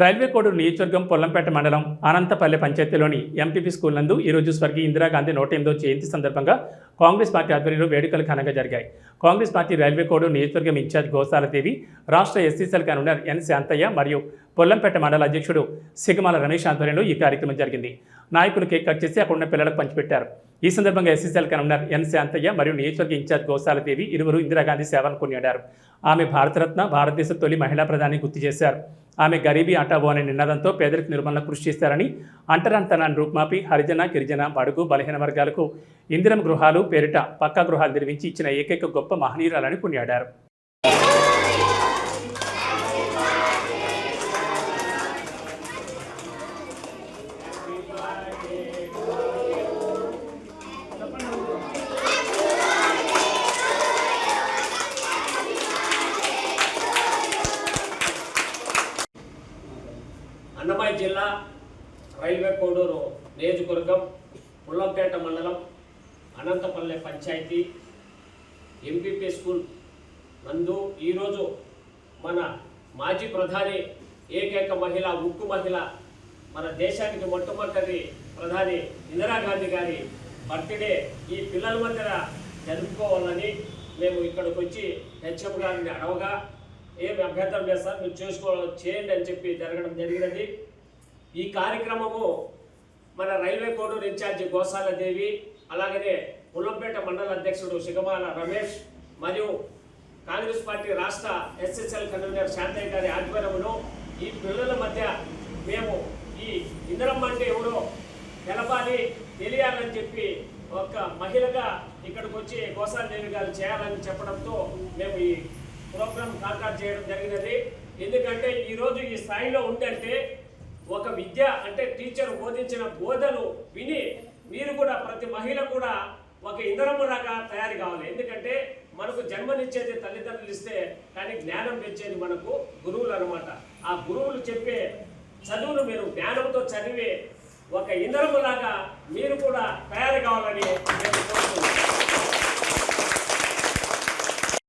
Railway Koduru నియోజకవర్గం పొల్లంపేట మండలం అనంతపల్లె పంచాయతీలోని MPP school నందు ఈరోజు స్వర్గీయ ఇందిరాగాంధీ నూట ఎనిమిదో జయంతి సందర్భంగా కాంగ్రెస్ పార్టీ ఆధ్వర్యంలో వేడుకలు ఘనంగా జరిగాయి. కాంగ్రెస్ పార్టీ రైల్వే కోడూరు నియోజకవర్గం ఇన్ఛార్జ్ గోసాలదేవి రాష్ట్ర ఎస్సీసీఎల్ కన్వీనర్ ఎన్ శాంతయ్య మరియు పొల్లంపేట మండల అధ్యక్షుడు సిగమాల రమేష్ ఆధ్వర్యంలో ఈ కార్యక్రమం జరిగింది. నాయకులు కేక్ కట్ చేసి అక్కడ ఉన్న పిల్లలకు పంచిపెట్టారు. ఈ సందర్భంగా ఎస్సీసీఎల్ కన్వీనర్ ఎన్ శాంతయ్య మరియు నియోజకవర్గ ఇన్ఛార్జ్ గోసాలదేవి ఇరువురు ఇందిరాగాంధీ సేవలను కొనియాడారు. ఆమె భారతరత్న భారతదేశ తొలి మహిళా ప్రధాని గుర్తు చేశారు. ఆమె గరీబీ ఆటావో అనే నినాదంతో పేదరిక నిర్మూలన కృషి చేస్తారని అంటరాంతనాన్ని రూపుమాపి హరిజన గిరిజన బడుగు బలహీన వర్గాలకు ఇందిరం గృహాలు పేరిట పక్కా గృహాలు నిర్మించి ఇచ్చిన ఏకైక గొప్ప మహనీయురాలని కొనియాడారు. అన్నమయ్య జిల్లా రైల్వే కోడూరు నియోజకవర్గం పుల్లంపేట మండలం అనంతపల్లె పంచాయతీ ఎంపీపీ స్కూల్ నందు ఈరోజు మన మాజీ ప్రధాని ఏకైక మహిళ ఉక్కు మహిళ మన దేశానికి మొట్టమొదటి ప్రధాని ఇందిరాగాంధీ గారి బర్త్డే ఈ పిల్లల మధ్య జరుపుకోవాలని మేము ఇక్కడికి వచ్చి హెచ్ఎం గారిని అడవగా ఏమి అభ్యంతరం చేస్తారు మీరు చేసుకో చేయండి అని చెప్పి జరగడం జరిగినది. ఈ కార్యక్రమము మన రైల్వే కోడూరు ఇన్ఛార్జి గోసాలదేవి అలాగనే ఉల్లంపేట మండల అధ్యక్షుడు సిగమాల రమేష్ మరియు కాంగ్రెస్ పార్టీ రాష్ట్ర ఎస్ఎస్ఎల్ కన్వీనర్ శాంతయ్య గారి ఆధ్వర్యంలో ఈ పిల్లల మధ్య మేము ఈ ఇందిరమ్మ అంటే ఎవరో తెలపాలి తెలియాలని చెప్పి ఒక మహిళగా ఇక్కడికి వచ్చి గోసాలదేవి గారు చేయాలని చెప్పడంతో మేము ఈ ప్రోగ్రామ్ కాంటాక్ట్ చేయడం జరిగినది. ఎందుకంటే ఈరోజు ఈ స్థాయిలో ఉందంటే ఒక విద్య అంటే టీచర్ బోధించిన బోధను విని మీరు కూడా ప్రతి మహిళ కూడా ఒక ఇంధనములాగా తయారు కావాలి. ఎందుకంటే మనకు జన్మనిచ్చేది తల్లిదండ్రులు ఇస్తే కానీ జ్ఞానం తెచ్చేది మనకు గురువులు అనమాట ఆ గురువులు చెప్పే చదువును మీరు జ్ఞానంతో చదివి ఒక ఇంధనములాగా మీరు కూడా తయారు కావాలని నేను